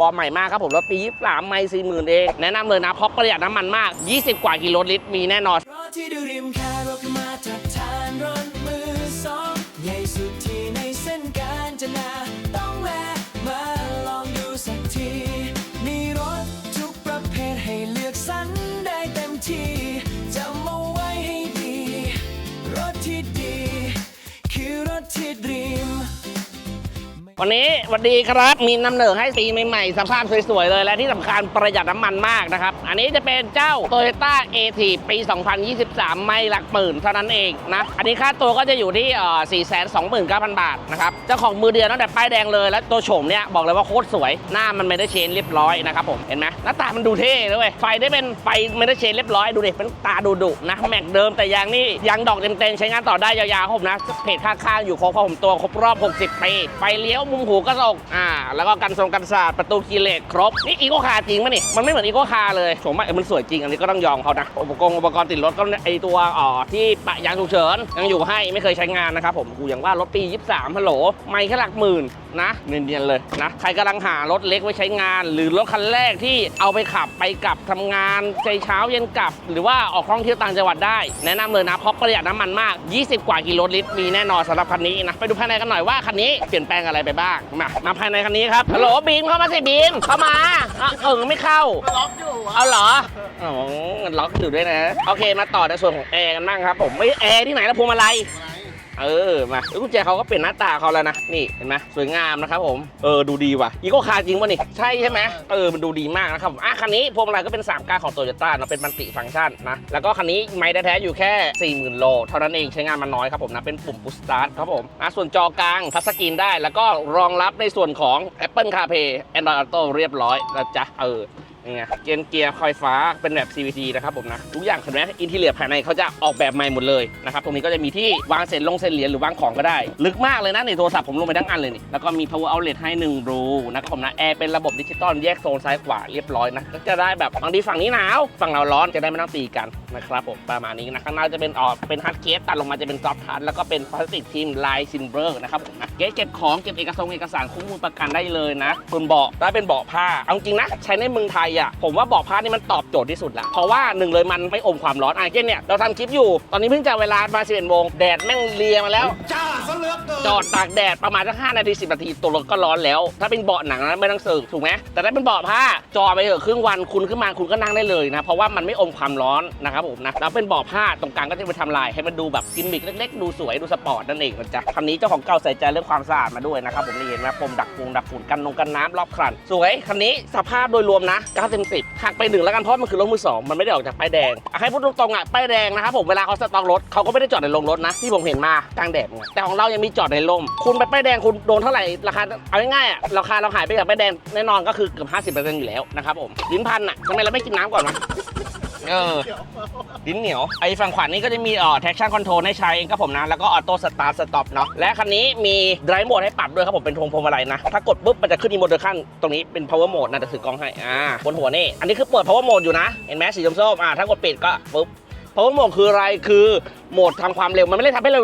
บอใหม่มากครับผมรถปี 23 ไม่40,000เองแนะนำเลยนะเพราะประหยัดน้ำมันมาก 20 กว่ากิโลลิตรมีแน่นอนรถที่ดูริมแค่รถมาจากทานรถมือสองใหญ่สุด วันนี้สวัสดีครับมีนำเหนอให้ปีใหม่ๆ สภาพสวยๆ เลย และที่สำคัญประหยัดน้ำมันมากนะครับ อันนี้จะเป็นเจ้า Toyota a t ปี 2023 ไม่หลักหมื่นเท่านั้นเองนะ อันนี้ค่าตัวก็จะอยู่ที่เอ่อ429,000 บาทนะครับ เจ้าของมือเดียวตั้งแต่ป้ายแดงเลย และตัวโฉมเนี่ยบอกเลยว่าโคตรสวย หน้ามันไม่ได้เชนเรียบร้อยนะครับผม เห็นไหมหน้าตามันดูเท่เลยไฟได้เป็นไฟไม่ได้เชนเรียบร้อยดูดิเป็นตาดุดุนะแม็กเดิมแต่ยางนี่ยางดอกเต็มๆใช้งานต่อได้ยาวๆครับผมนะเพจข้างๆอยู่ครบผมตัวครบรอบ 60ปีไฟเลี้ยวมุมหูกระจกอ่า แล้วก็กันทรงกันศาสตร์ประตูคีย์เลสครบ นี่อีโคคาจริงปะนี่ มันไม่เหมือนอีโคคาเลยผมว่ามันสวยจริง อันนี้ก็ต้องยอมเขานะ อุปกรณ์อุปกรณ์ติดรถก็ไอตัวอ๋อที่ปะยางฉุกเฉินยังอยู่ให้ไม่เคยใช้งานนะครับผมกูอย่างว่ารถปี 23ฮัลโหลไม่แค่หลักหมื่นนะเนียนๆเลยนะใครกำลังหารถเล็กไว้ใช้งาน หรือรถคันแรกที่เอาไปขับไปกลับทำงานใจเช้าเย็นกลับ หรือว่าออกท่องเที่ยวต่างจังหวัดได้ แนะนำเลยนะเพราะประหยัดน้ำมันมาก 20 กว่ากิโลลิตรมีแน่นอนสำหรับคันนี้นะไปดูภายในกันหน่อยว่าคันนี้เปลี่ยนแปลงอะไรไปบ้างมามาภายในคันนี้ครับฮัลโหลบีมเข้ามาสิบีมเข้ามาอะเออไม่เข้า ล็อกอยู่อะเอาเหรออ๋อมันล็อกอยู่ด้วยนะ โอเคมาต่อในส่วนของแอร์กันบ้างครับ ผมไม่แอร์ที่ไหนแล้วพวงมาลัย เออมาเอ้ยกุญแจเขาก็เปลี่ยนหน้าตาเขาแล้วนะนี่เห็นไหมสวยงามนะครับผมเออดูดีว่ะอีโก้คาร์จริงป่ะนี่ใช่ใช่ไหมเออมันดูดีมากนะครับผมอะคันนี้พวงมาลัยก็เป็น3ก้าของโตโยต้าเนาะเป็นมัลติฟังก์ชันนะแล้วก็คันนี้ไม่แท้ๆอยู่แค่ 40,000 โล เท่านั้นเองใช้งานมันน้อยครับผมนะเป็นปุ่ม push start ครับผมอะส่วนจอกลางทัชสกรีนได้ แล้วก็รองรับในส่วนของ Apple CarPlay Android Auto เรียบร้อยแล้วจ้ะเออ นี่ไงเกียร์เกียร์ไฟฟ้าเป็นแบบ CVT นะครับผมนะทุกอย่างเห็นไหมอินทีเลียภายในเขาจะออกแบบใหม่หมดเลยนะครับตรงนี้ก็จะมีที่วางเศษลงเศษเหรียญหรือวางของก็ได้ ลึกมากเลยนะในโทรศัพท์ผมลงไปทั้งอันเลยนี่แล้วก็มี power outlet ให้1รูนะครับผมนะแอร์เป็นระบบดิจิตอลแยกโซนซ้ายขวาเรียบร้อยนะก็จะได้แบบบางทีฝั่งนี้หนาวฝั่งเราร้อนจะได้ไม่ต้องตีกันนะครับผมประมาณนี้นะข้างหน้าจะเป็นออกเป็นฮาร์ดเคสตัดลงมาจะเป็นซอฟทัชแล้วก็เป็นพลาสติกทีมลายซินเบอร์นะครับผมนะเก๊เก็บของเก็บเอกสารเอกสารคุ้มมูลประกันได้เลยนะบนเบาะได้เป็นเบาะผ้าเอาจริงนะใช้ในเมืองไทยอะผมว่าเบาะผ้านี่มันตอบโจทย์ที่สุดละเพราะว่าหนึ่งเลยมันไม่อมความร้อนอะเช่นเนี่ยเราทำคลิปอยู่ ตอนนี้เพิ่งจะเวลามา11โมงแดดแม่งเลียมาแล้วจ้าซะเหลือกเกินจอดตากแดดประมาณสักห้านาทีสินาทีตัวรถก็ร้อนแล้ว ถ้าเป็นเบาะหนังนะไม่ต้องสึกถูกไหมแต่ถ้าเป็นเบาะผ้าจอดไปเถอะครึ่งวันคุณขึ้นมาคุณก็นั่งได้เลยนะเพราะว่ามันไม่อมความร้อนนะครับผมนะแล้วเป็นเบาะผ้าตรงกลางก็จะไปทำลายให้มันดูแบบกิมมิคเล็กๆดูสวยดูสปอร์ตนั่นเองนะจ๊ะคันนี้เจ้าของเก่าใส่ใจเรื่องความสะอาดมาด้วยนะครับผมนี่เห็นไหมพรมดักฝุ่นดักฝุ่นกันนงกันน้ำรอบคันสวยคันนี้สภาพโดยรวมนะ9เต็มสิบหักไปหนึ่งแล้วกันเพราะมันคือรถมือสองมันไม่ได้ออกจากป้ายแดง ให้พูดตรงๆอะป้ายแดงนะครับผมเวลาเขาสต็อกรถเขาก็ไม่ได้จอดในโรงรถนะที่ผมเห็นมากลางแดดไงแต่ของเรายังมีจอดในร่มคุณไปป้ายแดงคุณโดนเท่าไหร่ราคาเอาง่ายๆอะราคาเราหายไปกับป้ายแดงแน่นอนก็คือเกือบ50%อยู่แล้วนะครับผมลิ้นพันอะทำไมเราไม่กินน้ำก่อนวะ เออ ลิ้นเหนียว ไอ้ฝั่งขวานี้ก็จะมีเอ่อ traction control ให้ใช้เองครับผมนะ แล้วก็ auto start stop เนาะ และคันนี้มี drive mode ให้ปรับด้วยครับผม เป็นทงพวงมาลัยนะ ถ้ากดปุ๊บมันจะขึ้นอีโมเดอร์ขั้นตรงนี้เป็น power mode นะจะถือกล้องให้ อ่า บนหัวนี่ อันนี้คือเปิด power mode อยู่นะ เห็นไหมสีส้มๆอ่าถ้ากดปิดก็ปุ๊บ power mode คืออะไร คือโหมดทำความเร็วมันไม่ได้ทำให้เรา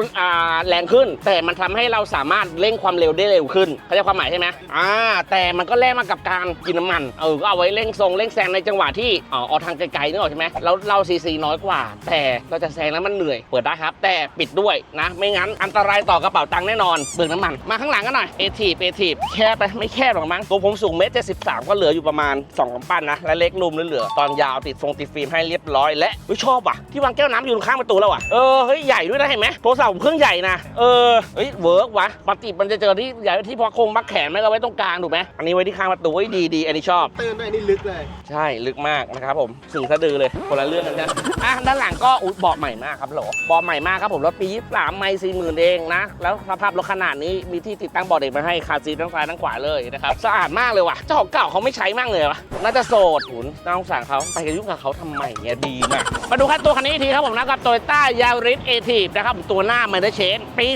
แรงขึ้น แต่มันทำให้เราสามารถเร่งความเร็วได้เร็วขึ้นเข้าใจความหมายใช่ไหมอ่าแต่มันก็แลกมากับการกินน้ำมันเออก็เอาไว้เร่งทรงเร่งแซงในจังหวะที่อ๋อออกทางไกลๆนึกออกใช่ไหมเราเราซีซีน้อยกว่า แต่เราจะแซงแล้วมันเหนื่อยเปิดได้ครับ แต่ปิดด้วยนะ ไม่งั้นอันตรายต่อกระเป๋าตังค์แน่นอนเบืองน้ำมันมาข้างหลังกันหน่อยเอทีเอทีแคบไปไม่แคบหรอกมั้งตัวผมสูงเมตรเจ็ดสิบสามก็เหลืออยู่ประมาณ2กำปั้นนะและเล็กนุ่มเหลือตอนยาวติดทรงติดฟิล์มให้เรียบร้อย และชอบว่ะที่วางแก้วน้ำอยู่ข้างประตูแล้วว่ะเออเฮ้ยใหญ่ด้วยนะเห็นไหมโทรศัพท์ผมเครื่องใหญ่นะเออเฮ้ยเวิร์กว่ะปกติมันจะเจอที่ใหญ่ที่พอโครงมักแขนไม่ก็ไว้ตรงกลางถูกไหมอันนี้ไว้ที่ข้างประตูเฮ้ยดีดีอันนี้ชอบตื่นด้วยนี่ลึกเลย ใช่ลึกมากนะครับผมถึงสะดือเลยคนละเรื่องกันนะอะด้านหลังก็อุ๊ยเบาะใหม่มากครับโหลเบาะใหม่มากครับผมรถปี23ไม่สี่หมื่นเองนะแล้วสภาพรถขนาดนี้มีที่ติดตั้งเบาะเด็กมาให้คาร์ซีททั้งซ้ายทั้งขวาเลยนะครับสะอาดมากเลยว่ะเจ้าของเก่าเขาไม่ใช้มั่งเลยวะน่าจะโสดหุนน่าสงสารเขาไปกันยุ่งกับเขาทำไมเนี่ยดีมากมาดูคันตัวคันนี้อีกทีครับผมนะกับโตโยต้ายาริสเอทีฟนะครับตัวหน้า m ม r เ e อร์เชนปี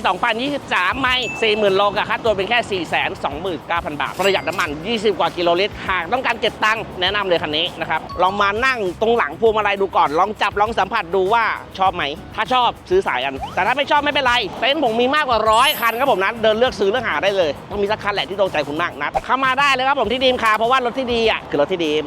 2023 ไม่ 40,000 โลกับค่าตัวเป็นแค่ 429,000 บาท ประหยัดน้ำมัน 20 กว่ากิโลลิตร หากต้องการเก็บตังค์แนะนำเลยคันนี้นะครับ ลองมานั่งตรงหลังพวงมาลัยดูก่อน ลองจับลองสัมผัสดูว่าชอบไหม ถ้าชอบซื้อสายกัน แต่ถ้าไม่ชอบไม่เป็นไร เต็นท์ผมมีมากกว่าร้อยคันครับผมนะ เดินเลือกซื้อเลือกหาได้เลย ต้องมีสักคันแหละที่ตรงใจคุณมากนะเข้ามาได้เลยครับผมที่ดีมคาร์เพราะว่ารถที่ดีอะคือรถที่ดีม